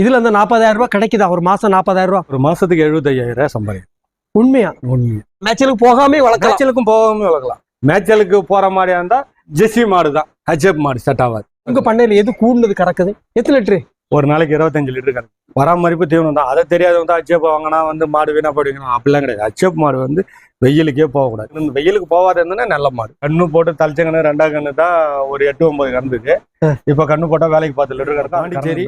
இதுல அந்த நாற்பதாயிரம் ரூபாய் கிடைக்குதா? ஒரு மாசம் நாற்பதாயிரம் ரூபாய். ஒரு மாசத்துக்கு எழுபத்தையாயிரம் ரூபாய் சம்பாதிக்கும் உண்மையா? உண்மை. மேட்சலுக்கு போகாமே வளர்க்கலாம். மேய்ச்சலுக்கும் போகாம வளர்க்கலாம். மேய்ச்சலுக்கு போற மாதிரியா இருந்தா ஜெர்சி மாடு தான். ஹெச்எப் மாடு செட் ஆகாது. உங்க பண்ணையில எது கூடுனது கறக்குது? எத்தனை லிட்டரு? ஒரு நாளைக்கு இருபத்தஞ்சு லிட்டர் கறக்கும் பராமரிப்பு தீவனம் தான். அதை தெரியாதவங்க தான் ஹெச்எப் வாங்கினா வந்து மாடு வீணா போடுவீங்க அப்படிலாம் கிடையாது. ஹெச்எப் மாடு வந்து வெயிலுக்கே போகக்கூடாது. இந்த வெயிலுக்கு போகாத இருந்ததுன்னா நல்ல மாடு. கண்ணு போட்டு தலைச்சங்கன்னு ரெண்டாம் கண்ணு தான் ஒரு எட்டு ஒன்பது கறந்துக்கு. இப்ப கண்ணு போட்டா வேலைக்கு பத்து லிட்டர் கறக்கும். பாண்டிச்சேரி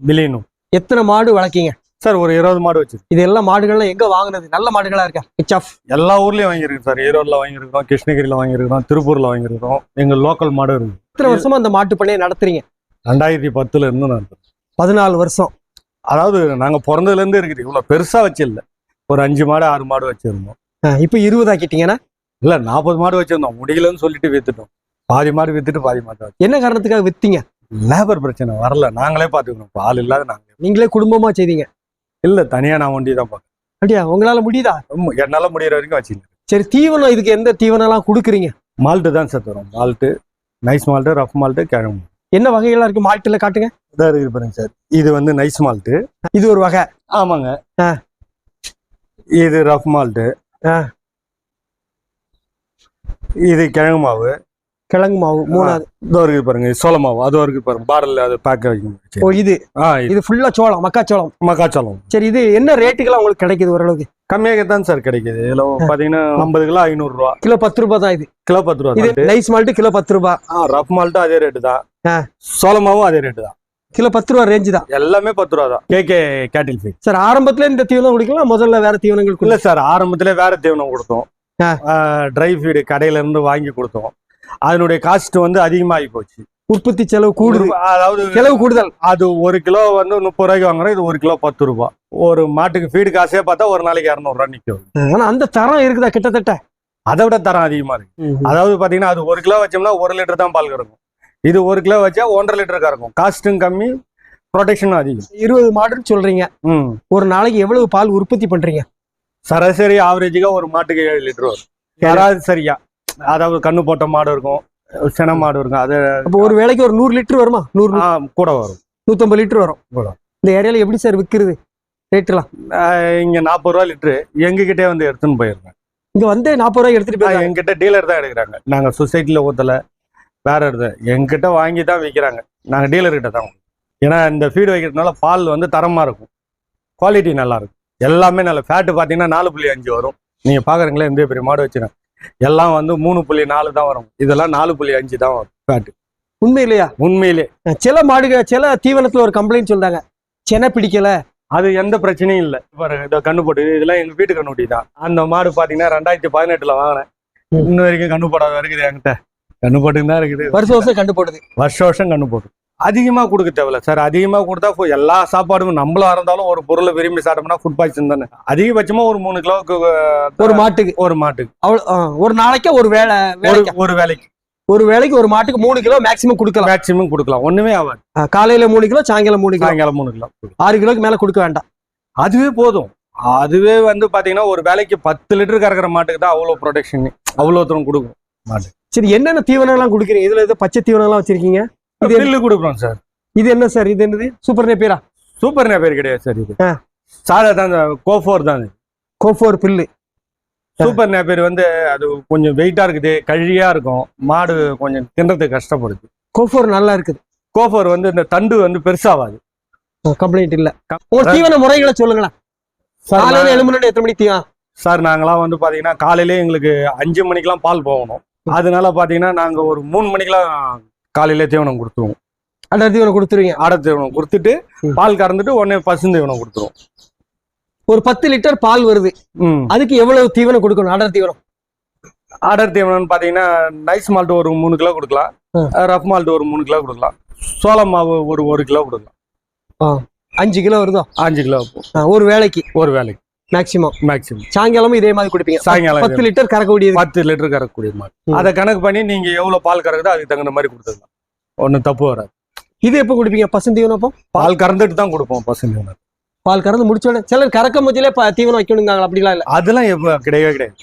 பிலியனும் எத்தனை மாடு வளர்க்கீங்க? சார் ஒரு இருபது மாடு வச்சு இது எல்லா மாடுகள்லாம் எங்க வாங்குனது? நல்ல மாடுகளா இருக்கா? ஹெச்எஃப் எல்லா ஊர்லயும் வாங்கியிருக்கோம் சார். ஈரோட்ல வாங்கியிருக்கோம் கிருஷ்ணகிரியில வாங்கியிருக்கோம் திருப்பூர்ல வாங்கியிருக்கோம். எங்க லோக்கல் மாடு இருக்கு. எத்தனை வருஷமா அந்த மாட்டு பண்ணையை நடத்துறீங்க? ரெண்டாயிரத்தி பத்துல இருந்து நான் இருக்கேன். பதினாலு வருஷம். அதாவது நாங்க பிறந்ததுல இருந்து இருக்குது. இவ்வளவு பெருசா வச்சில்ல. ஒரு அஞ்சு மாடு ஆறு மாடு வச்சிருந்தோம். இப்ப இருபது ஆக்கிட்டீங்கன்னா இல்ல நாற்பது மாடு வச்சிருந்தோம். முடியலன்னு சொல்லிட்டு வித்துட்டோம். பாதி மாடு வித்துட்டு பாதி மாடு. என்ன காரணத்துக்காக வித்தீங்க? லேபர் பிரச்சனை வரல. நாங்களே பாத்துக்கணும் இப்ப ஆள் இல்லாத நாங்களே நீங்களே குடும்பமா செய்தீங்க. இல்ல தனியா நான் வண்டி தான் பார்க்கணும் அப்படியா? உங்களால முடியுதா? என்னால முடியற வரைக்கும் வச்சுருக்கேன் சரி தீவனம் இதுக்கு எந்த தீவனம் எல்லாம் கொடுக்குறீங்க? மால்ட்டு தான் சார் தரும். Malt nice malt rough malt கிழங்கு என்ன வகைகளா இருக்கு? மாட்டுல காட்டுங்க. இதான் இருக்குது பாருங்க சார். இது வந்து நைஸ் மால்ட்டு இது ஒரு வகை. ஆமாங்க. இது ரஃப் மால்ட்டு. இது கிழங்கு மாவு. கிழங்கு மாவு மூணாவது. இதோ இருக்குது பாருங்க சோள மாவு. அதுவும் இருக்குது பாருங்க பாரல்ல அது பேக்க வைக்கணும். ஓ இது. இது. ஃபுல்லா சோளம் மக்காச்சோளம் மக்காச்சோளம். சரி இது என்ன ரேட்டுக்கெல்லாம் உங்களுக்கு கிடைக்குது ஓரளவுக்கு? கம்மியாக தான் சார் கிடைக்குது. இதுல பாத்தீங்கன்னா ஐம்பது கிலோ ஐநூறு ரூபா கிலோ பத்து ரூபாய் தான் இது. கிலோ பத்து ரூபா இது நைஸ் மால்ட்டு கிலோ பத்து ரூபாய் ஆ ரஃப் மால்ட்டும் அதே ரேட்டு. தான். சோள மாவும் அதே ரேட்டு தான். கிலோ பத்து ரூபா ரேஞ்சு தான். எல்லாமே பத்து ரூபா தான். கேகே கேட்டில் ஃபீட் சார் ஆரம்பத்துல இந்த தீவனம் குடிக்கலாம் முதல்ல வேற தீவனங்கள் இல்ல சார் ஆரம்பத்திலே வேற தீவனம் கொடுத்தோம். ட்ரை ஃபீடு கடையில இருந்து வாங்கி கொடுத்தோம். அதனுடைய காஸ்ட் வந்து அதிகமாகி போச்சு. உற்பத்தி செலவு கூடுது. அதாவது செலவு கூடுதல். அது ஒரு கிலோ வந்து முப்பது ரூபாய்க்கு வாங்குறோம் இது ஒரு கிலோ பத்து ரூபாய் ஒரு மாட்டுக்கு ஃபீடு காசே பார்த்தா ஒரு நாளைக்கு இரநூறுவா நிற்கும் ஆனா அந்த தரம் இருக்குதா கிட்டத்தட்ட? அதை விட தரம் அதிகமா இருக்கு. அதாவது பாத்தீங்கன்னா அது ஒரு கிலோ வச்சோம்னா ஒரு லிட்டர் தான் பால் கறக்கும். இது ஒரு கிலோ வச்சா ஒன்றரை லிட்டர் கறக்கும். காஸ்ட்டும் கம்மி ப்ரொடெக்ஷனும் அதிகம். இருபது மாடுன்னு சொல்றீங்க. ஒரு நாளைக்கு எவ்வளவு பால் உற்பத்தி பண்றீங்க? சராசரி ஆவரேஜுக்கா ஒரு மாட்டுக்கு ஏழு லிட்டர் வரும். யாராவது சரியா. அதாவது கண்ணு போட்ட மாடு இருக்கும் சென மாடு இருக்கும் அது அப்போ ஒரு வேளைக்கு ஒரு நூறு லிட்டர் வருமா? நூறு கூட வரும். நூத்தம்பது லிட்டர் வரும். இந்த ஏரியால எப்படி சார் விற்கிறது ரேட்லாம் ஆஹ் இங்க நாற்பது ரூபா லிட்டரு. எங்ககிட்டே வந்து எடுத்துன்னு போயிருங்க இங்க வந்து நாற்பது ரூபாய் எடுத்துட்டு போய் எங்கிட்ட டீலர் தான் எடுக்கிறாங்க. நாங்க சொசைட்டில ஊத்தல வேற இடத்துல எங்கிட்ட வாங்கி தான் விற்கிறாங்க நாங்க டீலர் கிட்ட தான். ஏன்னா இந்த ஃபீடு வைக்கிறதுனால பால் வந்து தரமா இருக்கும். குவாலிட்டி நல்லா இருக்கும். எல்லாமே நல்ல ஃபேட்டு பார்த்தீங்கன்னா நாலு புள்ளி அஞ்சு வரும். நீங்க பாக்குறீங்களா? எந்த பெரிய மாடு வச்சுருங்க எல்லாம் வந்து மூணு புள்ளி நாலு தான் வரும். இதெல்லாம் நாலு புள்ளி அஞ்சு தான் வரும். ஃபேட்டு உண்மை இல்லையா உண்மையிலே சில மாடுக சில தீவனத்துல ஒரு கம்ப்ளைண்ட் சொல்றாங்க. செனை பிடிக்கல. அது எந்த பிரச்சனையும் இல்லை. பாருங்க இந்த கண்ணு போட்டு இதெல்லாம் எங்க வீட்டு கண்ணுட்டி தான். அந்த மாடு பாத்தீங்கன்னா ரெண்டாயிரத்தி பதினெட்டுல வாங்கினேன். இன்ன வரைக்கும் கண்ணு போடாத இருக்குது என்கிட்ட. கண்ணு போட்டுன்னு தான் இருக்குது. வருஷம் வருஷம் கண்டு போடுது. வருஷம் வருஷம் கண்ணு போட்டு. அதிகமா கொடுக்க தேவையில்ல. சார் அதிகமா கொடுத்தா எல்லா சாப்பாடும் நம்மளா இருந்தாலும் ஒரு பொருளை விரும்பி சாப்பிட்டோம்னா ஃபுட் பாய்சன் தானே. அதிகபட்சமா ஒரு மூணு கிலோவுக்கு ஒரு மாட்டுக்கு. ஒரு மாட்டுக்கு. அவ்வளவு ஆ, ஒரு நாளைக்கு ஒரு வேலை ஒரு வேலைக்கு ஒரு வேலைக்கு ஒரு மாட்டுக்கு மூணு கிலோ மேக்ஸிமம் கொடுக்கலாம். மேக்சிமம் கொடுக்கலாம். ஒண்ணுமே ஆகாது. காலையில மூணு கிலோ சாயங்காலம் மூணு கிலோ. சாயங்காலம் மூணு கிலோ. ஆறு கிலோக்கு மேல கொடுக்க வேண்டாம். அதுவே போதும். அதுவே வந்து பாத்தீங்கன்னா ஒரு வேலைக்கு பத்து லிட்டர் கறக்கிற மாட்டுக்கு தான் அவ்வளவு ப்ரொடெக்ஷன் அவ்வளோ தூரம் கொடுக்கும் சரி என்னென்ன தீவனம் எல்லாம் கொடுக்குறீங்க? இதுல ஏதோ பச்சை தீவனம் எல்லாம் வச்சிருக்கீங்க? இது பில்லு கொடுக்குறோம் சார். இது என்ன சார்? இது என்னது? சூப்பர் நேப்பியரா சூப்பர் பேர் கிடையாது சார் இது. சாதா தான் கோஃபோர் தான். கோஃபோர் பில்லு. சூப்பர் நேப்பர் வந்து அது கொஞ்சம் வெயிட்டா இருக்குது கழியா இருக்கும். மாடு கொஞ்சம் தின்றதுக்கு கஷ்டப்படுது. கோஃபோர் நல்லா இருக்குது. கோஃபோர் வந்து இந்த தண்டு வந்து பெருசாவாது. கம்ப்ளைண்ட் இல்ல. உங்க தீவன முறைகளை சொல்லுங்களேன். காலையில எழுமணி எத்தனை மணிக்கு தீவனம்? சார் நாங்களாம் வந்து பாத்தீங்கன்னா காலையிலே எங்களுக்கு அஞ்சு மணிக்கெல்லாம் பால் போகணும். அதனால பாத்தீங்கன்னா நாங்க ஒரு மூணு மணிக்கெல்லாம் காலையிலே தீவனம் கொடுத்துருவோம். அடர் தீவனம் கொடுத்துருவீங்க. ஆடை தீவனம் கொடுத்துட்டு. பால் கறந்துட்டு உடனே பசு தீவனம் கொடுத்துருவோம். ஒரு பத்து லிட்டர் பால் வருது. அதுக்கு எவ்வளவு தீவனம் கொடுக்கணும் அடர் தீவனம்? ஆடர் தீவனம்னு பாத்தீங்கன்னா நைஸ் மால்ட் ஒரு மூணு கிலோ கொடுக்கலாம். ரஃப் மால்ட் ஒரு மூணு கிலோ கொடுக்கலாம். சோளம் மாவு ஒரு ஒரு கிலோ கொடுக்கலாம். அஞ்சு கிலோ வருதோ? அஞ்சு கிலோ. ஒரு வேலைக்கு ஒரு வேலைக்கு மேக்சிமம் மேக்ஸிமம் சாயங்காலமும் இதே மாதிரி கொடுப்பீங்க. சாயங்காலம் பத்து லிட்டர் கறக்கக்கூடியது. பத்து லிட்டர் கறக்கக்கூடிய மாடு ம். அதை கணக்கு பண்ணி நீங்க எவ்வளவு பால் கறக்குதோ அதுக்கு தகுந்த மாதிரி கொடுத்துக்கலாம். ஒன்றும் தப்பு வராது. இது எப்போ கொடுப்பீங்க? பசு தீவனம் அப்போ? பால் கறந்துட்டு தான் கொடுப்போம் பசங்க பால் கறந்து முடிச்ச உடனே சிலர் கறக்கும் போதிலே ப- தீவனம் வைக்கணுங்க அப்படிலாம் இல்ல. அதெல்லாம் எப்ப கிடையவே கிடையாது.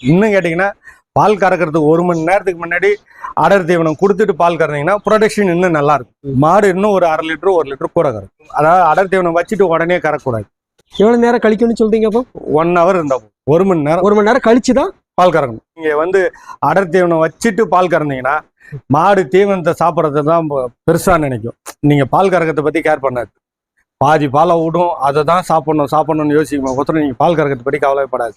இன்னும் கேட்டீங்கன்னா பால் கறக்கிறதுக்கு ஒரு மணி நேரத்துக்கு முன்னாடி அடர் தீவனம் கொடுத்துட்டு பால் கறந்தீங்கன்னா ப்ரொடக்ஷன் இன்னும் நல்லா இருக்கும். மாடு இன்னும் ஒரு அரை லிட்டர் ஒரு லிட்டர் கூட கறக்கும். அதாவது அடர் தீவனம் வச்சுட்டு உடனே கறக்கூடாது எவ்வளவு நேரம் கழிக்கணும்னு சொல்றீங்க அப்போ? ஒன் ஹவர் இருந்தா. ஒரு மணி நேரம். ஒரு மணி நேரம் கழிச்சு தான் பால் கறக்கணும். நீங்க வந்து அடர் தீவனம் வச்சுட்டு பால் கறந்தீங்கன்னா மாடு தீவனத்தை சாப்பிட்றது தான் பெருசா நினைக்கும். நீங்க பால் கறக்கிறத பத்தி கேர் பண்ணாது. பாதி பாலை விடும் அதை தான் சாப்பிடணும் சாப்பிடணும்னு யோசிக்கும் ஒருத்தர் நீங்க பால் கறக்கிறத பத்தி கவலைப்படாது.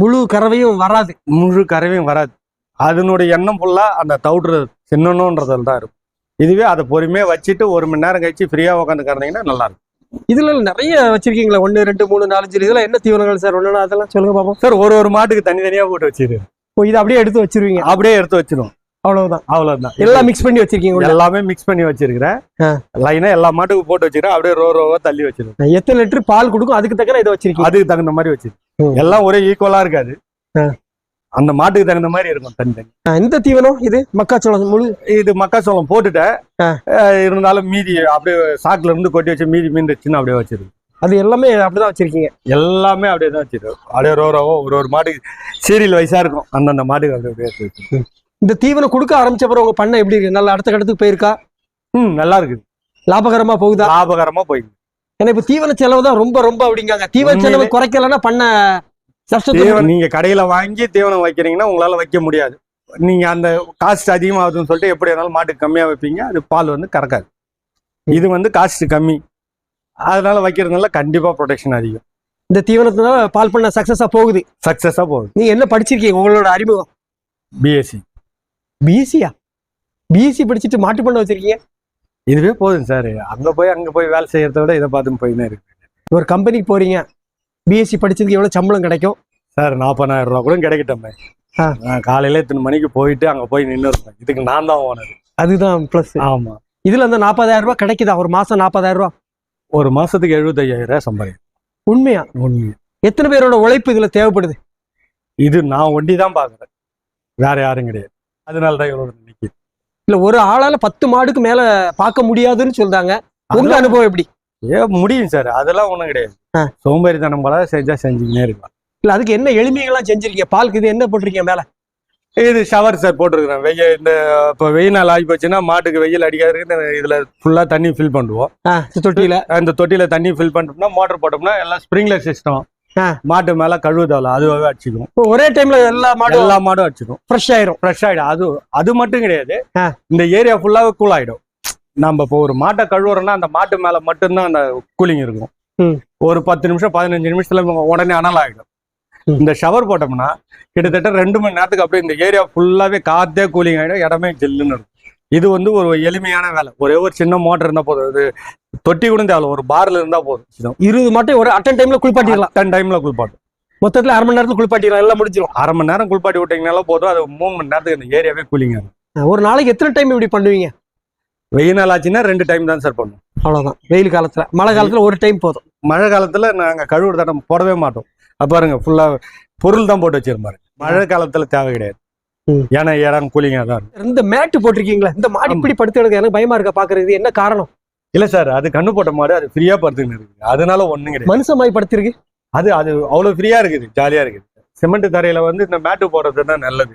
முழு கறவையும் வராது. முழு கறவையும் வராது. அதனுடைய எண்ணம் ஃபுல்லா அந்த தவுட்ரு சின்னணுன்றதுல தான் இருக்கும். இதுவே அதை பொறுமையா வச்சுட்டு ஒரு மணி நேரம் கழிச்சு ஃப்ரீயா உட்காந்து கறந்தீங்கன்னா நல்லா இருக்கும். இதுல நிறைய வச்சிருக்கீங்களா ஒன்னு ரெண்டு மூணு நாலஞ்சு இதெல்லாம் என்ன தீவனங்கள் சார்? ஒண்ணு அதெல்லாம் சொல்லுங்க பாப்போம். சார் ஒரு ஒரு மாட்டுக்கு தனித்தனியா போட்டு வச்சிரு இதை அப்படியே எடுத்து வச்சிருவீங்க? அப்படியே எடுத்து வச்சிரும் அவ்வளவுதான். அவ்வளவுதான். எல்லாம் மிக்ஸ் பண்ணி வச்சிருக்கீங்க. எல்லாமே மிக்ஸ் பண்ணி வச்சிருக்கிறேன். லைனா எல்லா மாட்டுக்கும் போட்டு வச்சிருக்கேன் அப்படியே ரோ ரோவா தள்ளி வச்சிருக்கேன் எத்தனை லிட்டர் பால் கொடுக்கும்? அதுக்கு தக்கன இதை வச்சிருக்கீங்க. அதுக்கு தகுந்த மாதிரி வச்சிருக்கேன். எல்லாம் ஒரே ஈக்குவலா இருக்காது. அந்த மாட்டுக்கு தகுந்த மாதிரி இருக்கும் தனித்தனி இந்த தீவனம் இது? மக்காச்சோளம் முழு? இது மக்காச்சோளம் போட்டுட்டேன். இருந்தாலும் மீதி அப்படியே சாக்குல இருந்து கொட்டி வச்சு மீதி மீந்துச்சுன்னு அப்படியே வச்சிருக்கு அது எல்லாமே அப்படிதான் வச்சிருக்கீங்க? எல்லாமே அப்படியே தான் வச்சிருக்கு அப்படியே ரோ ரோவோ ஒரு ஒரு மாட்டுக்கு சீரியல் வயசா இருக்கும். அந்தந்த மாட்டுக்கு அப்படியே அப்படியே வச்சிருக்கு. இந்த தீவனம் கொடுக்க ஆரம்பிச்ச அப்புறம் உங்க பண்ணை எப்படி இருக்கு? நல்லா அடுத்த கட்டத்துக்கு போயிருக்கா? ம் நல்லா இருக்குது. லாபகரமா போகுதா? லாபகரமா போயிருக்கு. ஏன்னா இப்ப தீவன செலவு தான் ரொம்ப ரொம்ப அப்படிங்காங்க. தீவன செலவு. குறைக்கலன்னா பண்ண நஷ்டத்துக்கு தீவனம் நீங்க கடையில வாங்கி தீவனம் வைக்கிறீங்கன்னா உங்களால வைக்க முடியாது. நீங்க அந்த காஸ்ட் அதிகமாகுதுன்னு சொல்லிட்டு எப்படி இருந்தாலும் மாட்டுக்கு கம்மியா வைப்பீங்க அது பால் வந்து கறக்காது. இது வந்து காஸ்ட் கம்மி. அதனால வைக்கிறதுனால கண்டிப்பா ப்ரொடெக்ஷன் அதிகம். இந்த தீவனத்தினால பால் பண்ண சக்சஸா போகுது. சக்சஸா போகுது. நீங்க என்ன படிச்சிருக்கீங்க? உங்களோட அறிமுகம். பிஎஸ்சி பிஎஸ்சியா பிஎஸ்சி படிச்சுட்டு மாட்டு பண்ண வச்சிருக்கீங்க? இதுவே போதும் சார். அங்க போய் அங்க போய் வேலை செய்யறத விட இதை பார்த்து போயின்னு இருக்கு. ஒரு கம்பெனிக்கு போறீங்க. பிஎஸ்சி படிச்சதுக்கு எவ்வளவு சம்பளம் கிடைக்கும்? சார் நாற்பதாயிரம் ரூபா கூட கிடைக்கட்டமே. நான் காலையில இத்தனை மணிக்கு போயிட்டு அங்க போய் நின்று இருப்பேன் இதுக்கு நான் தான் ஓனர் அதுதான் பிளஸ் ஆமா. இதுல அந்த நாற்பதாயிரம் ரூபாய் கிடைக்குதா? ஒரு மாசம் நாற்பதாயிரம் ரூபாய்? ஒரு மாசத்துக்கு எழுபத்தையாயிரம் ரூபாய் சம்பாதிக்கும் உண்மையா? உண்மை எத்தனை பேரோட உழைப்பு இதுல தேவைப்படுது? இது நான் ஒண்டி தான் பாக்குறேன் வேற யாரும் கிடையாது. அதனால தான் இவ்வளவு நினைக்குது இல்ல ஒரு ஆளால பத்து மாடுக்கு மேல பார்க்க முடியாதுன்னு சொல்றாங்க. உங்க அனுபவம் எப்படி? ஏ முடியும் சார். அதெல்லாம் ஒண்ணும் கிடையாது. சோம்பேறித்தனம் போல செஞ்சா செஞ்சுக்கினே இருக்கலாம். இல்ல அதுக்கு என்ன எளிமைகள்லாம் செஞ்சிருக்கீங்க? பாலுக்கு இது என்ன போட்டிருக்கீங்க மேல? இது ஷவர் சார் போட்டிருக்கிறேன். வெய்ய இந்த இப்போ வெயில் நாள் ஆகி போச்சுன்னா மாட்டுக்கு வெயில் அடிக்காதுக்கு இந்த இதுல ஃபுல்லா தண்ணி ஃபில் பண்ணுவோம். தொட்டியில? அந்த தொட்டியில தண்ணி ஃபில் பண்ணிட்டோம்னா மோட்டர் போட்டோம்னா எல்லாம் ஸ்ப்ரிங்லர் சிஸ்டம். மாட்டு மேல கழுவுதவல அதுவாகவே அடிச்சுக்கும். ஒரே டைம்ல எல்லா மாடும் எல்லா மாடும் அடிச்சிடும் ஃப்ரெஷ் ஆயிரும். ஃப்ரெஷ் ஆயிடும். அது அது மட்டும் கிடையாது. இந்த ஏரியா ஃபுல்லாவே கூல் ஆயிடும். நம்ம இப்போ ஒரு மாட்டை கழுவுறோம்னா அந்த மாட்டு மேல மட்டும்தான் அந்த கூலிங் இருக்கும். ஒரு பத்து நிமிஷம் பதினஞ்சு நிமிஷத்துல உடனே அனல் ஆயிடும். ம். இந்த ஷவர் போட்டோம்னா கிட்டத்தட்ட ரெண்டு மணி நேரத்துக்கு அப்படியே இந்த ஏரியா ஃபுல்லாவே காத்தே கூலிங் ஆயிடும் இடமே ஜில்லுன்னு இருக்கும். இது வந்து ஒரு எளிமையான வேலை. ஒரே ஒரு சின்ன மோட்டர் இருந்தா போதும். இது தொட்டி கூட தேவையில்ல ஒரு பார்ல இருந்தா போதும். இருபது மாட்டை ஒரு அட்டன் டைம்ல குளிப்பாட்டிடலாம். டென் டைம்ல குளிப்பாட்டும். மொத்தத்துல அரை மணி நேரத்துல குளிப்பாட்டிடலாம். எல்லாம் முடிஞ்சிடும் அரை மணி நேரம் குளிப்பாட்டி விட்டீங்கனால போதும். அது மூணு மணி நேரத்துக்கு இந்த ஏரியாவே கூலிங் ஆகும். ஒரு நாளைக்கு எத்தனை டைம் இப்படி பண்ணுவீங்க? வெயில் நாள் ஆச்சுன்னா ரெண்டு டைம் தான் சார் பண்ணுவோம் அவ்வளவுதான். வெயில் காலத்துல மழை காலத்துல ஒரு டைம் போதும். மழை காலத்துல நாங்க கழுவுற தடம் போடவே மாட்டோம். அது பாருங்க ஃபுல்லா பொருள் தான் போட்டு வச்சிருப்பாரு மழை காலத்துல தேவை கிடையாது. ஏன்னா இடம் கூலிங்கா தான் இந்த மேட்டு போட்டிருக்கீங்களா இந்த மாடு இப்படி படுத்து கிடக்கு எனக்கு பயமா இருக்க பாக்குறது என்ன காரணம்? இல்ல சார் அது கண்ணு போட்ட மாடு அது ஃப்ரீயா படுத்துன்னு இருக்குது. அதனால ஒண்ணும் கிடையாது. மனுஷ மாதிரி படுத்திருக்கு? அது அது அவ்வளவு ஃப்ரீயா இருக்குது ஜாலியா இருக்குது. சிமெண்ட் தரையில வந்து இந்த மேட்டு போடுறது தான் நல்லது.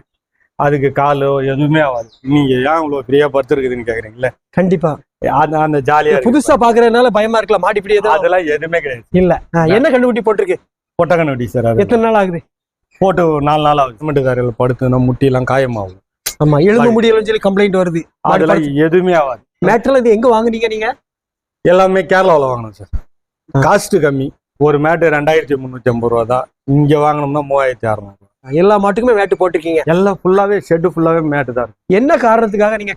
அதுக்கு காலோ எதுவுமே ஆகாது. நீங்க ஏன் இவ்வளவு ஃப்ரீயா படுத்துருக்குதுன்னு கேக்குறீங்களா கண்டிப்பா அந்த அந்த ஜாலியா புதுசா பாக்குறதுனால பயமா இருக்கலாம். மாடு எதுவும் அதெல்லாம் எதுவுமே கிடையாது. இல்ல. என்ன கண்டுபிடி போட்டிருக்கு? பொட்டக்கண்ணு சார் அது. எத்தனை நாள் ஆகுது? போட்டு நாலு நாள் ஆகுது. சிமெண்ட் தரையில படுத்துனா முட்டி எல்லாம் காயமாகும். ஆமா எலும்பு முடியலன்னு சொல்லி கம்ப்ளைண்ட் வருது. அதெல்லாம் எதுவுமே ஆகாது. மேட்ல இது எங்க வாங்குனீங்க நீங்க? எல்லாமே கேரளாவில் வாங்கணும் சார். காஸ்ட் கம்மி. ஒரு மேட்டு ரெண்டாயிரத்தி முந்நூற்றி ஐம்பது ரூபா தான் இங்க வாங்கினோம்னா மூவாயிரத்தி அறநூறு. எல்லா மாட்டுக்குமே மேட்டு போட்டிருக்கீங்க. எல்லாம் ஃபுல்லாவே ஷெட்டு ஃபுல்லாவே மேட்டு தான். என்ன காரணத்துக்காக நீங்க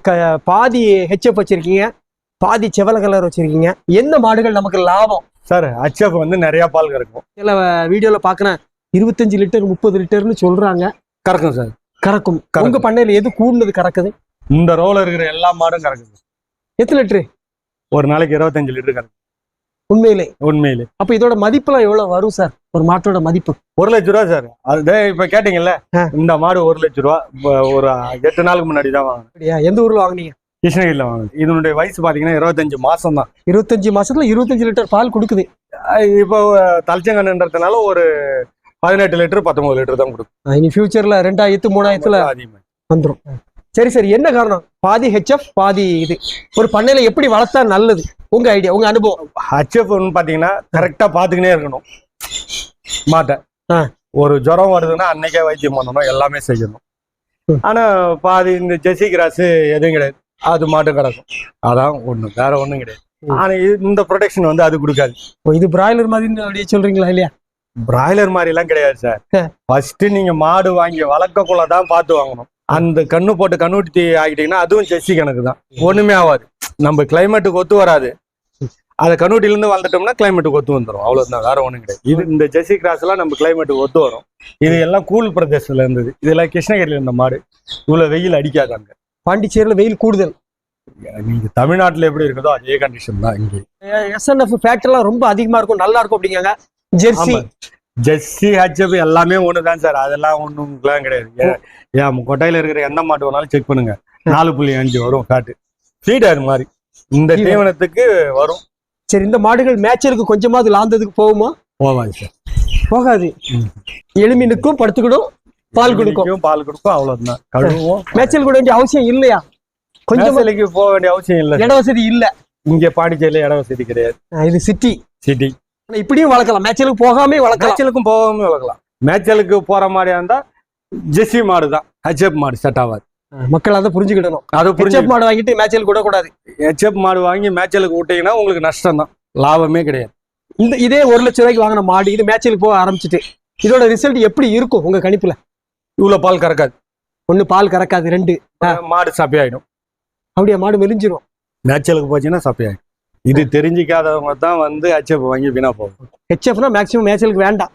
பாதி ஹெச்எப் வச்சிருக்கீங்க? பாதி செவல கலர் வச்சிருக்கீங்க. எந்த மாடுகள் நமக்கு லாபம்? சார் ஹச்எஃப் வந்து நிறைய பால் கறக்கும் சில வீடியோல பாக்குறேன். இருபத்தஞ்சு லிட்டர் முப்பது லிட்டர்னு சொல்றாங்க. கறக்கும் சார் கறக்கும். உங்க பண்ணையில எது கூடுனது கறக்குது? இந்த ரோல இருக்கிற எல்லா மாடும் கறக்குது எத்தனை லிட்டரு? ஒரு நாளைக்கு இருபத்தஞ்சு லிட்டர் கறக்கும். உண்மையிலே. உண்மையிலே. அப்ப இதோட மதிப்புலாம் எவ்வளவு வரும் சார் ஒரு மாட்டோட மதிப்பு. ஒரு லட்ச ரூபா சார். அது இப்ப கேட்டீங்கல்ல. இந்த மாடு ஒரு லட்ச ரூபா ஒரு எட்டு நாளுக்கு முன்னாடி தான் வாங்கினேன். எந்த ஊர்ல வாங்குனீங்க? கிருஷ்ணகிரியில் வாங்கினேன். இதனுடைய வயசு பாத்தீங்கன்னா இருபத்தஞ்சு மாசம் தான். இருபத்தஞ்சு மாசத்துல இருபத்தஞ்சு லிட்டர் பால் கொடுக்குது. இப்போ தலைச்சங்கன்னுன்றதுனால ஒரு பதினெட்டு லிட்டர் பத்தொன்பது லிட்டர் தான் கொடுக்கும். இனி ஃபியூச்சர்ல ரெண்டாயிரத்து மூணாயிரத்துல அதிகமாக வந்துரும். சரி சரி. என்ன காரணம்? பாதி ஹெச்எஃப் பாதி இது. ஒரு பண்ணையில எப்படி வளர்த்தா நல்லது? உங்க ஐடியா உங்க அனுபவம். ஹச்எஃப் பாத்தீங்கன்னா கரெக்டா பாத்துக்கினே இருக்கணும். மாட்டை ஆ. ஒரு ஜுரம் வருதுன்னா அன்னைக்கே வைத்தியம் பண்ணணும் எல்லாமே செய்யணும். ஆனா பாதி இந்த ஜெர்சி கிராஸ் எதுவும் கிடையாது. அது மாட்டும் கிடக்கும். அதான் ஒண்ணு வேற ஒண்ணும் கிடையாது. ஆனா இந்த ப்ரொடெக்ஷன் வந்து அது கொடுக்காது. இது பிராய்லர் மாதிரி அப்படியே சொல்றீங்களா இல்லையா? பிராய்லர் மாதிரி எல்லாம் கிடையாது சார். ஃபர்ஸ்ட் நீங்க மாடு வாங்கி வளர்க்கக்குள்ள தான் பார்த்து வாங்கணும். அந்த கண்ணு போட்டு கண்ணுட்டி ஆகிட்டீங்கன்னா அதுவும் ஜெர்சி கணக்கு தான். ஒண்ணுமே ஆகாது. நம்ம கிளைமேட்டுக்கு ஒத்து வராது. அதை கண்ணுட்டில இருந்து வளர்ந்துட்டோம்னா கிளைமேட்டுக்கு ஒத்து வந்துடும் அவ்வளவுதான் வேற ஒண்ணும் கிடையாது. இது இந்த ஜெர்சி கிராஸ் எல்லாம் நம்ம கிளைமேட்டுக்கு ஒத்து வரும். இது எல்லாம் கூல் பிரதேசத்துல இருந்தது. இதெல்லாம் கிருஷ்ணகிரியில இருந்த மாடு. இவ்வளவு வெயில் அடிக்காதாங்க பாண்டிச்சேரியில வெயில் கூடுதல். நீங்க தமிழ்நாட்டுல எப்படி இருக்குதோ அதே கண்டிஷன் தான் இங்கே. எஸ்என்எஃப் ஃபேக்ட் எல்லாம் ரொம்ப அதிகமா இருக்கும் நல்லா இருக்கும் அப்படிங்காங்க. ஜெர்சி. ஜெர்சி ஹெச்எப் எல்லாமே ஒண்ணுதான் சார். அதெல்லாம் ஒண்ணும் கிடையாது. ஏன் ஏன் கொட்டையில இருக்கிற எந்த மாட்டு வேணாலும் செக் பண்ணுங்க. நாலு புள்ளி அஞ்சு வரும் ஃபேட்டு ஃபீட் அது மாதிரி. இந்த. தீவனத்துக்கு வரும். சரி இந்த மாடுகள் மேய்ச்சலுக்கு கொஞ்சமாவது லாந்ததுக்கு போகுமா? போவாது சார். போகாது. ம். எலும்பி நிற்கும் படுத்துக்கிடும் பால் கொடுக்கும். பால் கொடுக்கும் அவ்வளவுதான். கழுவும் மேய்ச்சல் கூட வேண்டிய அவசியம் இல்லையா? கொஞ்சம் போக வேண்டிய அவசியம் இல்லை இட வசதி இல்ல. இங்க பாண்டிச்சேரியில இட வசதி கிடையாது இது சிட்டி. சிட்டி. இப்படியும் வளர்க்கலாம். மேய்ச்சலுக்கு போகாமே வளர்க்கலாம். மேய்ச்சலுக்கும் போகாம வளர்க்கலாம். மேய்ச்சலுக்கு போற மாதிரியா இருந்தா ஜெர்சி மாடு தான் ஹெச்எப் மாடு செட் ஆகாது. மக்கள் அதை புரிஞ்சுக்கிடணும். அது ஹெச்எப் மாடு வாங்கிட்டு மேய்ச்சல் கூட கூடாது ஹெச்எப் மாடு வாங்கி மேய்ச்சலுக்கு விட்டீங்கன்னா உங்களுக்கு நஷ்டம் தான் லாபமே கிடையாது. இந்த இதே ஒரு லட்சம் ரூபாய்க்கு வாங்கின மாடு இது மேய்ச்சலுக்கு போக ஆரம்பிச்சிட்டு இதோட ரிசல்ட் எப்படி இருக்கும் உங்க கணிப்புல? இவ்வளவு பால் கறக்காது. ஒண்ணு பால் கறக்காது ரெண்டு. மாடு சப்பையாயிடும். அப்படியே மாடு மெலிஞ்சிரும். மேய்ச்சலுக்கு போச்சுன்னா சப்பையாயிடும். இது தெரிஞ்சிக்காதவங்க தான் வந்து ஹெச்எப் வாங்கி வீணா போகும். ஹெச்எஃப்னா மேக்ஸிமம் மேய்ச்சலுக்கு வேண்டாம்.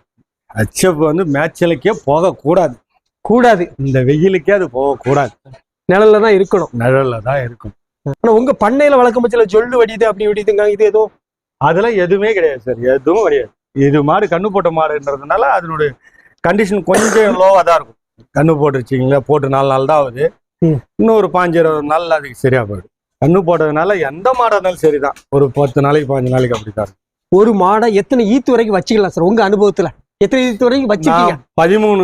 ஹெச்எப் வந்து மேய்ச்சலுக்கே போகக்கூடாது. கூடாது. இந்த வெயிலுக்கே அது போகக்கூடாது நிழல்ல தான் இருக்கணும். நிழல்ல தான் இருக்கும். ஆனா உங்க பண்ணையில வளர்க்கும் பட்சத்துல ஜொல்லு வடியுது அப்படி வடியுதுங்க இது ஏதோ அதெல்லாம் எதுவுமே கிடையாது சார் எதுவும் கிடையாது. இது மாடு கண்ணு போட்ட மாடுன்றதுனால அதனுடைய கண்டிஷன் கொஞ்சம் லோவா தான் இருக்கும். கண்ணு போட்டுருச்சிங்களா போட்டு நாலு நாள் தான் ஆகுது. இன்னும் ஒரு பாஞ்சு இருபது நாள்ல அதுக்கு சரியா போயிடும். கண்ணு போட்டதுனால எந்த மாடா இருந்தாலும் சரிதான். ஒரு பத்து நாளைக்கு பாஞ்சு நாளைக்கு அப்படித்தான். ஒரு மாடை எத்தனை ஈத்து வரைக்கும் வச்சுக்கலாம் சார் உங்க அனுபவத்துல? எத்தனை ஈத்து வரைக்கும் வச்சிருக்கீங்க? பதிமூணு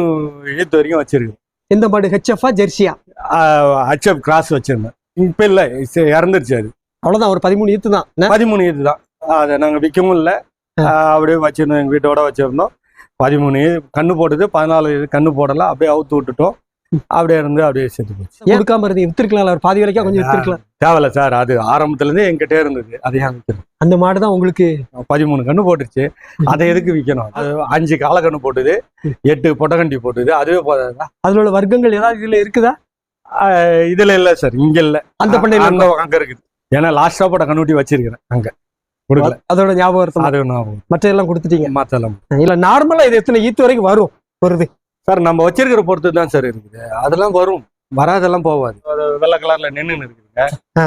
எழுத்து வரைக்கும் வச்சிருக்கேன். எந்த மாடு ஹெச்எஃப்ஆ ஜெர்சியா ஹச்எப் கிராஸ் வச்சிருந்தேன். இப்ப இல்ல இறந்துருச்சு அது. அவ்வளவுதான் ஒரு பதிமூணு ஈத்து தான்? பதிமூணு இது தான். அதை நாங்கள் விற்கவும் இல்லை. அப்படியே வச்சிருந்தோம் எங்கள் வீட்டோட வச்சிருந்தோம். பதிமூணு இது கண்ணு போட்டது பதினாலு இது கண்ணு போடலாம் அப்படியே அவுத்து விட்டுட்டோம். அப்படியே இருந்து அப்படியே செத்து போச்சு. கொடுக்காம இருந்து வித்துருக்கலாம் பாதி வரைக்கும் கொஞ்சம் வித்துருக்கலாம் தேவையில்ல சார் அது ஆரம்பத்துலேருந்தே என்கிட்டே இருந்தது. அதை விற்கணும் அந்த மாடு தான் உங்களுக்கு? பதிமூணு கண்ணு போட்டுருச்சு. அதை எதுக்கு விற்கணும் அது அஞ்சு காலை கண்ணு போட்டுது எட்டு பொட்டக்கண்டி போட்டுது அதுவே போதாதா? அதுல உள்ள வர்க்கங்கள் ஏதாவது இதுல இருக்குதா? இதுல இல்ல சார் இங்க இல்ல. அந்த பண்ணையில அங்க அங்க இருக்குது. ஏன்னா லாஸ்டா போட்ட கண்ணுட்டி வச்சிருக்கிறேன் அங்க. கொடுக்கல. அதோட ஞாபகம் அது நான் மற்ற எல்லாம் கொடுத்துட்டீங்க. மாத்தலாம் இல்ல நார்மலா இது எத்தனை ஈத்து வரைக்கும் வரும் வருது. சார் நம்ம வச்சிருக்கிற பொறுத்து தான் சார் இருக்குது. அதெல்லாம் வரும். வராதெல்லாம் அது வெள்ளை கலர்ல நின்று இருக்குதுங்க. ஆ.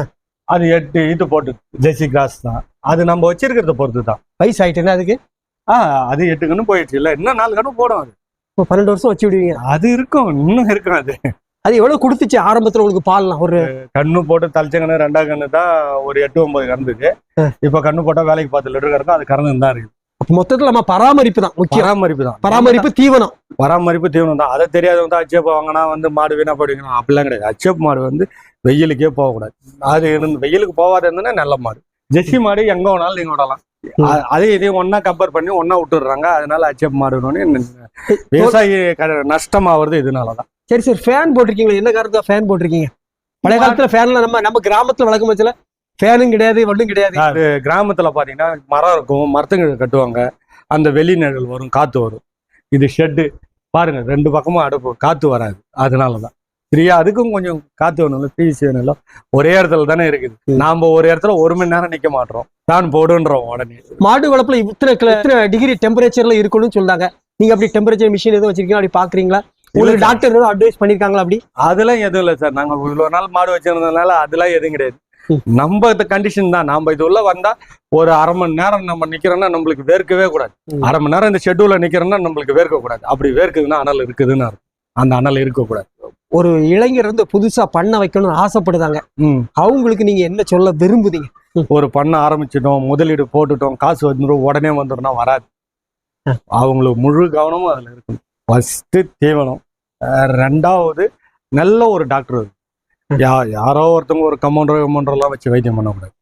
அது எட்டு இது போட்டு ஜெர்சி கிராஸ் தான். அது நம்ம வச்சிருக்கிறத பொறுத்து தான். வயசு ஆயிட்டுன்னா அதுக்கு? ஆ அது எட்டு கண்ணு போயிடுச்சு இல்ல. இன்னும் நாலு கண்ணு போடும் அது. இப்போ பன்னெண்டு வருஷம் வச்சு விடுவீங்க. அது இருக்கும். இன்னும் இருக்கும் அது. அது எவ்வளவு கொடுத்துச்சு ஆரம்பத்துல உங்களுக்கு பால்லாம்? ஒரு கண்ணு போட்டு தலைச்ச கண்ணு ரெண்டாம் கண்ணு தான் ஒரு எட்டு ஒன்பது கறந்துச்சு. இப்ப கண்ணு போட்டா வேலைக்கு பார்த்து லிட்டர் கறக்கும் அது கறந்து தான் இருக்கு மொத்தத்துல நம்ம பராமரிப்பு தான் பராமரிப்பு தான். பராமரிப்பு தீவனம். பராமரிப்பு தீவனம் தான். அதை தெரியாதவங்க தான் அச்சேப் வாங்கினா வந்து மாடு வீணா போடுவீங்க அப்படிலாம் கிடையாது. அச்சேப் மாடு வந்து வெயிலுக்கே போகக்கூடாது. அது இருந்து வெயிலுக்கு போகாத இருந்ததுன்னா நல்ல மாடு. ஜெர்சி மாடு எங்க வேணாலும் நீங்க விடலாம். அதே இதையும் ஒண்ணா கம்பேர் பண்ணி ஒண்ணா விட்டுடுறாங்க. அதனால அச்சேப் மாடுன்னு விவசாயி நஷ்டமாவது இதனாலதான் சரி சரி. ஃபேன் போட்டிருக்கீங்களா என்ன காரணத்தா ஃபேன் போட்டிருக்கீங்க? பழைய காலத்துல ஃபேன்ல நம்ம நம்ம கிராமத்துல வளர்க்கும் பட்சத்துல ஃபேனும் கிடையாது ஒன்றும் கிடையாது. அது கிராமத்துல பாத்தீங்கன்னா மரம் இருக்கும் மரத்துங்க கட்டுவாங்க. அந்த வெளி நிழல் வரும் காத்து வரும். இது ஷெட்டு பாருங்க ரெண்டு பக்கமும் அடுப்பு காத்து வராது. அதனாலதான். ஃப்ரீயா அதுக்கும் கொஞ்சம் காத்து வேணும்ல பிவிசி வேணும்ல? ஒரே இடத்துல தானே இருக்குது. நாம ஒரு இடத்துல ஒரு மணி நேரம் நிக்க மாட்டோம். தான் போடுன்றோம் உடனே. மாடு வளர்ப்புல இத்தனை இத்தனை டிகிரி டெம்பரேச்சர்ல இருக்கணும்னு சொல்றாங்க. நீங்க அப்படி டெம்பரேச்சர் மிஷின் எதுவும் வச்சிருக்கீங்க அப்படி பாக்குறீங்களா? உங்களுக்கு டாக்டர் எதுவும் அட்வைஸ் பண்ணிருக்காங்களா அப்படி? அதெல்லாம் எதுவும் இல்லை சார். நாங்க இவ்வளவு நாள் மாடு வச்சிருந்ததுனால அதெல்லாம் எதுவும் கிடையாது. நம்ம கண்டிஷன் தான். நம்ம இது உள்ள வந்தா ஒரு அரை மணி நேரம் நம்ம நிக்கிறோம்னா நம்மளுக்கு வேர்க்கவே கூடாது. அரை மணி நேரம் இந்த ஷெட்யூல்ல நிக்கிறோம்னா நம்மளுக்கு வேர்க்க கூடாது. அப்படி வேர்க்குதுன்னா அனல் இருக்குதுன்னு. அந்த அனல் இருக்கக்கூடாது. ஒரு இளைஞர் வந்து புதுசா பண்ண வைக்கணும்னு ஆசைப்படுதாங்க அவங்களுக்கு நீங்க என்ன சொல்ல விரும்புதீங்க ஒரு பண்ண ஆரம்பிச்சிட்டோம் முதலீடு போட்டுட்டோம் காசு வந்துடும் உடனே வந்துடும்னா வராது. அவங்களுக்கு முழு கவனமும் அதுல இருக்கணும். ஃபர்ஸ்ட் தீவனம். ரெண்டாவது நல்ல ஒரு டாக்டர் யா யாரோ ஒருத்தவங்க ஒரு கமௌண்டர் கமௌண்டர்லாம் வச்சு வைத்தியம் பண்ணக்கூடாது.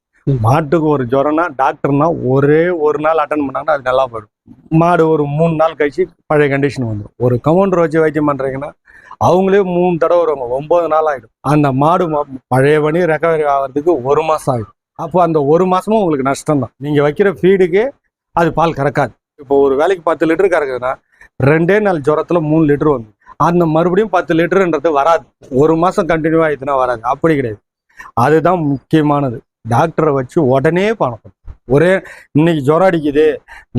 மாட்டுக்கு ஒரு ஜுரம்னா டாக்டர்னா ஒரே ஒரு நாள் அட்டன் பண்ணாங்கன்னா அது நல்லா போயிடும். மாடு ஒரு மூணு நாள் கழிச்சு பழைய கண்டிஷன் வந்துடும். ஒரு கமௌண்டர் வச்சு வைத்தியம் பண்றீங்கன்னா அவங்களே மூணு தடவை வருவாங்க. ஒன்பது நாள் ஆகிடும் அந்த மாடு ம- பழையபடி ரெக்கவரி ஆகிறதுக்கு ஒரு மாசம் ஆகிடும் அப்போ அந்த ஒரு மாசமும் உங்களுக்கு நஷ்டம் தான். நீங்க வைக்கிற ஃபீடுக்கே அது பால் கறக்காது. இப்போ ஒரு வேலைக்கு பத்து லிட்டர் கறக்குதுன்னா ரெண்டே நாள் ஜுரத்துல மூணு லிட்டர் வந்து அந்த மறுபடியும் பத்து லிட்டருன்றது வராது. ஒரு மாசம் கண்டினியூ ஆயிடுச்சுன்னா வராது. அப்படி கிடையாது. அதுதான் முக்கியமானது. டாக்டரை வச்சு உடனே பார்க்கணும். ஒரே இன்னைக்கு ஜுரம் அடிக்குது.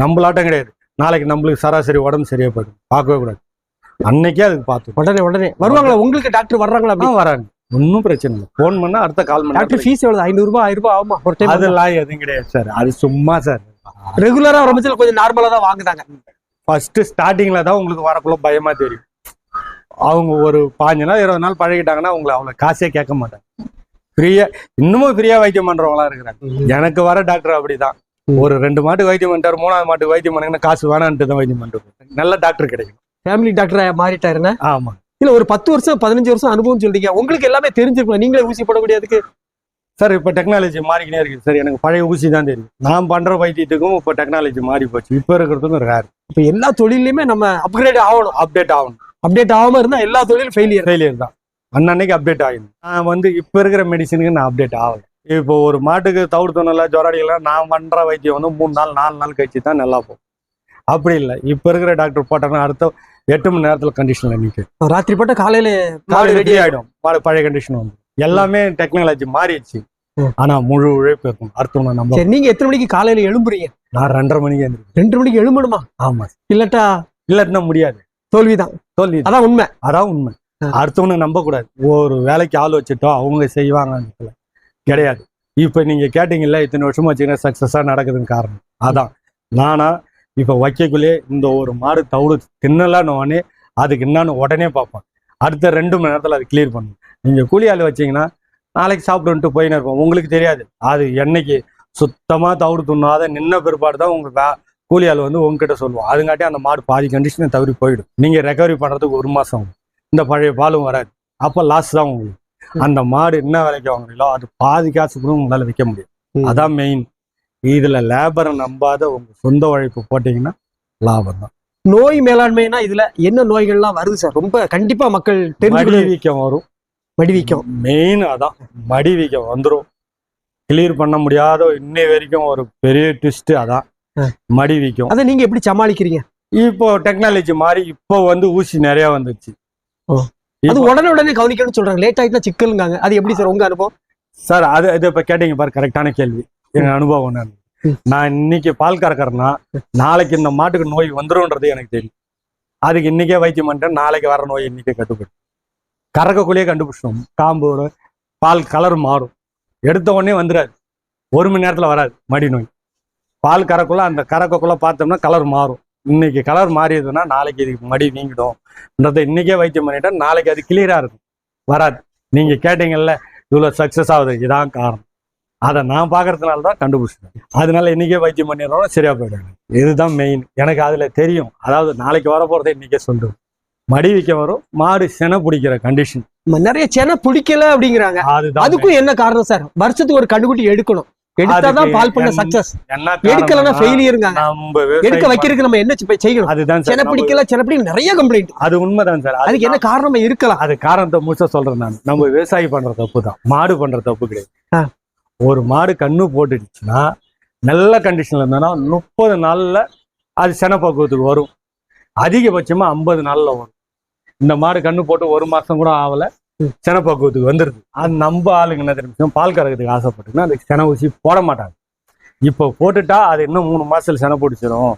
நம்மளாட்டம் கிடையாது. நாளைக்கு நம்மளுக்கு சராசரி உடம்பு சரியா போயிடும். பார்க்கவே கூடாது. அன்னைக்கே அதுக்கு பார்த்து உடனே உடனே. வருவாங்களா? உங்களுக்கு டாக்டர் வர்றாங்களா அப்படி? வராங்க. ஒன்றும் பிரச்சனை இல்லை. ஃபோன் பண்ணா அடுத்த கால் மணி டாக்டர் ஃபீஸ் எவ்வளவு? ஐநூறு ரூபாய் ஆயிரம் ரூபாய் ஆகுமா? ஒரு டைம் அதெல்லாம் எதுவும் கிடையாது சார் அது சும்மா சார் ரெகுலரா வர பட்சத்தில் கொஞ்சம் நார்மலா தான் வாங்குதாங்க. ஃபர்ஸ்ட் ஸ்டார்டிங்ல தான் உங்களுக்கு வரக்குள்ள பயமா தெரியும். அவங்க ஒரு பாஞ்சு நாள் இருபது நாள் பழகிட்டாங்கன்னா உங்களை அவ்வளோ காசே கேட்க மாட்டாங்க. ஃப்ரீயா இன்னமும் ஃப்ரீயா வைத்தியம் பண்றவங்களா இருக்கிறாங்க. எனக்கு வர டாக்டர் அப்படிதான். ஒரு ரெண்டு மாட்டுக்கு வைத்தியம் பண்ணிட்டாரு மூணாவது மாட்டுக்கு வைத்தியம் பண்ணீங்கன்னா காசு வேணான்ட்டு தான் வைத்தியம் பண்ணுறது நல்ல டாக்டர் கிடைக்கும். ஃபேமிலி டாக்டரா மாறிட்டாருன்னா ஆமா. இல்ல ஒரு பத்து வருஷம் பதினஞ்சு வருஷம் அனுபவம் சொல்றீங்க. உங்களுக்கு எல்லாமே தெரிஞ்சிருக்கும். நீங்களே ஊசி போடக்கூடியதுக்கு சார் இப்போ டெக்னாலஜி மாறிக்கினே இருக்கு சார் எனக்கு பழைய ஊசி தான் தெரியும். நான் பண்ற வைத்தியத்துக்கும் இப்போ டெக்னாலஜி மாறி போச்சு. இப்போ இருக்கிறதுக்கும் ரேர் இப்ப எல்லா தொழிலையுமே நம்ம அப்கிரேட் ஆகணும். அப்டேட் ஆகணும். அப்டேட் ஆகாம இருந்தா எல்லா தொழிலும் ஃபெயிலியர் ஃபெயிலியர் தான். அன்னன்னைக்கு அப்டேட் ஆகிடும் நான் வந்து இப்போ இருக்கிற மெடிசனுக்கு நான் அப்டேட் ஆகல. இப்போ ஒரு மாட்டுக்கு தவிடு தொண்ணல ஜொராடிக்கலாம் நான் பண்ற வைத்தியம் வந்து மூணு நாள் நாலு நாள் கழிச்சு தான் நல்லா போகும். அப்படி இல்லை. இப்போ இருக்கிற டாக்டர் போட்டோன்னா அடுத்த எட்டு மணி நேரத்தில் கண்டிஷனில் நிற்கும் ராத்திரி போட்ட காலையில மாடு ரெடி ஆகிடும் பழைய கண்டிஷன் வந்து. எல்லாமே டெக்னாலஜி மாறிடுச்சு. ஆனா முழு உழைப்பு இருக்கும். அடுத்தவங்க நம்ம நீங்க எத்தனை மணிக்கு காலையில எழும்புறீங்க? நான் ரெண்டரை மணிக்கு ரெண்டு மணிக்கு எழும்பணுமா? ஆமா. இல்லட்டா இல்லாட்டினா முடியாது. தோல்விதான். தோல்வி அதான் உண்மை. அதான் உண்மை. அடுத்தவனை நம்ப கூடாது ஒரு வேலைக்கு ஆள் வச்சுட்டோம் அவங்க செய்வாங்கன்னு கிடையாது. இப்ப நீங்க கேட்டீங்கல்ல இத்தனை வருஷமா வச்சுக்கிற சக்சஸா நடக்குதுன்னு காரணம். அதான். நானா இப்ப வைக்கக்குள்ளே இந்த ஒரு மாடு தவிடு தின்னலான்னு உடனே அதுக்கு என்னன்னு உடனே பார்ப்பேன். அடுத்த ரெண்டு மணி நேரத்துல அது கிளியர் பண்ணும். நீங்க கூலி ஆள் வச்சீங்கன்னா நாளைக்கு சாப்பிடுன்ட்டு போயின்னு இருப்போம். உங்களுக்கு தெரியாது. அது என்னைக்கு சுத்தமா தவிடு துண்ணாத நின்ன பிற்பாடு தான் உங்க வே- கூலி ஆள் வந்து உங்ககிட்ட சொல்லுவோம். அதுங்காட்டி அந்த மாடு பாதி கண்டிஷனை தவறி போயிடும். நீங்க ரெக்கவரி பண்றதுக்கு ஒரு மாசம் ஆகும். இந்த பழைய பாலும் வராது. அப்ப லாஸ் தான் உங்களுக்கு. அந்த மாடு என்ன விலைக்கு வாங்குறீங்களோ அது பாதி காசு கூட உங்களால விற்க முடியும். அதான் மெயின் இதுல லேபரை நம்பாத உங்க சொந்த உழைப்பு போட்டீங்கன்னா லாபம் தான். நோய் மேலாண்மைனா இதுல என்ன நோய்கள்லாம் வருது சார்? ரொம்ப கண்டிப்பா மக்கள் மடி தெரிஞ்சுக்கணும். வீக்கம் வரும். மடிவிக்கும். மெயின் அதான். மடி வீக்கம் வந்துடும் கிளியர் பண்ண முடியாத இன்னை வரைக்கும் ஒரு பெரிய ட்விஸ்ட் அதான். மடி வீக்கம். அதை நீங்க எப்படி சமாளிக்கிறீங்க? இப்போ டெக்னாலஜி மாறி இப்போ வந்து ஊசி நிறைய வந்துருச்சு. ஓ. அது உடனே உடனே கவனிக்கணும்னு சொல்றாங்க. லேட் ஆயிட்டுனா சிக்கலுங்காங்க. அது எப்படி சார் உங்க அனுபவம்? சார் அது இது இப்போ கேட்டீங்க பாரு கரெக்டான கேள்வி. எங்க அனுபவம் ம். நான் இன்னைக்கு பால் கறக்கறேன்னா நாளைக்கு இந்த மாட்டுக்கு நோய் வந்துரும்ன்றது எனக்கு தெரியும். அதுக்கு இன்னைக்கே வைத்தியம் பண்ணிட்டேன் நாளைக்கு வர நோய் இன்னைக்கே கட்டுப்படும். கறக்கக்குள்ளேயே கண்டுபிடிச்சிட்டோம். காம்போட பால் கலர் மாறும். எடுத்த உடனே வந்துடாது ஒரு மணி நேரத்துல வராது மடி நோய். பால் கறக்குள்ள அந்த கறக்கக்குள்ள பார்த்தோம்னா கலர் மாறும். இன்னைக்கு கலர் மாறியதுன்னா நாளைக்கு இதுக்கு மடி நீங்கிடும்ன்றதை இன்னைக்கே வைத்தியம் பண்ணிட்டா நாளைக்கு அது கிளியரா இருக்கும். வராது. நீங்க கேட்டீங்கல்ல இவ்வளவு சக்சஸ் ஆகுது. இதான் காரணம். அதை நான் பார்க்கறதுனால தான் கண்டுபிடிச்சிட்டேன் அதனால இன்னைக்கே வைத்தியம் பண்ணிடுறோம் சரியா போயிடுங்க இதுதான் மெயின் எனக்கு அதுல தெரியும். அதாவது நாளைக்கு வர போறதை இன்னைக்கே சொல்றேன். மடி விக்க வரும். மாடு செனை பிடிக்கிற கண்டிஷன் நிறைய செனை பிடிக்கல அப்படிங்கிறாங்க. அதுக்கும் என்ன காரணம் சார் வருஷத்துக்கு ஒரு கண்டுக்குட்டி எடுக்கணும். எடுத்தாதான் பால் பண்ண சக்சஸ் எடுக்கலன்னா காரணம்னா, ஃபெயிலியருங்காங்க நம்ம எடுக்க வைக்கிறதுக்கு நம்ம என்ன செய்யணும்? அதுதான் நம்ம- பிடிக்கல பிடி நிறைய கம்ப்ளைண்ட் அது உண்மைதான் சார். அது அதுக்கு என்ன காரணமா இருக்கலாம்? அது காரணத்தை முழுசா சொல்றேன் நான். நம்ம விவசாயி பண்ற தப்பு தான் மாடு பண்ற தப்பு. கிடையாது. ஒரு மாடு கண்ணு போட்டுடுச்சுன்னா நல்ல கண்டிஷன்ல இருந்ததுன்னா முப்பது நாள்ல அது சென பக்குவத்துக்கு வரும். அதிகபட்சமா ஐம்பது நாள்ல வரும். இந்த மாடு கண்ணு போட்டு ஒரு மாசம் கூட ஆகல. சென பக்குவத்துக்கு வந்துருது. அது நம்ம ஆளுங்க என்ன தெரியும் பால் கறக்கிறதுக்கு ஆசைப்பட்டுன்னா அதுக்கு சென ஊசி போட மாட்டாங்க. இப்போ போட்டுட்டா அது இன்னும் மூணு மாசத்துல சென பிடிச்சிரும்.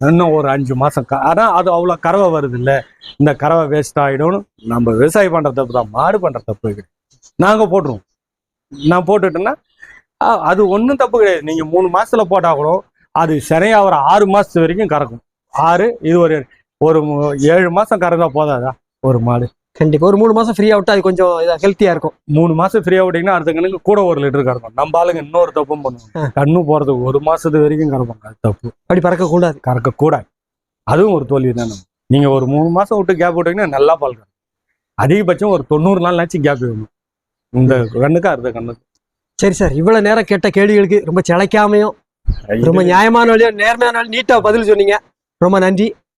இன்னும் ஒரு அஞ்சு மாசம் க- ஆனா அது அவ்வளவு கறவை வருது இல்ல இந்த கறவை வேஸ்ட் ஆயிடும்னு நம்ம விவசாயம் பண்ற தப்பு தான். மாடு பண்ற தப்பு கிடையாது நாங்க போட்டுருவோம். நான் போட்டுட்டேன்னா அது ஒன்றும் தப்பு கிடையாது. நீங்க மூணு மாசத்துல போட்டா கூட அது சினையா ஒரு ஆறு மாசத்து வரைக்கும் கறக்கும். ஆறு இது ஒரு ஒரு ஏழு மாசம் கறந்தா போதாதா? ஒரு மாடு. கண்டிப்பா. ஒரு மூணு மாசம் ஃப்ரீயா விட்டா அது கொஞ்சம் ஹெல்த்தியா இருக்கும். மூணு மாசம் ஃப்ரீயா விட்டீங்கன்னா அடுத்த கணக்கு கூட ஒரு லிட்டர் கறக்கும். நம்ம ஆளுங்க இன்னொரு தப்பும் பண்ணுவோம் கண்ணு போறதுக்கு ஒரு மாசத்து வரைக்கும் கறப்பாங்க. தப்பு. அப்படி பறக்க கூடாது கறக்க கூடாது அதுவும் ஒரு தோல்வி தான். நீங்க ஒரு மூணு மாசம் விட்டு கேப் விட்டீங்கன்னா நல்லா பால் கறக்கும் அதிகபட்சம் ஒரு தொண்ணூறு நாள்னாச்சும் கேப் வேணும் இந்த கண்ணுக்கு அடுத்த கண்ணுக்கு. சரி சார் இவ்வளவு நேரம் கேட்ட கேள்விகளுக்கு ரொம்ப சிலைக்காமையும் ரொம்ப நியாயமான வழியும் நேர்மையான நீட்டா பதில் சொன்னீங்க. ரொம்ப நன்றி.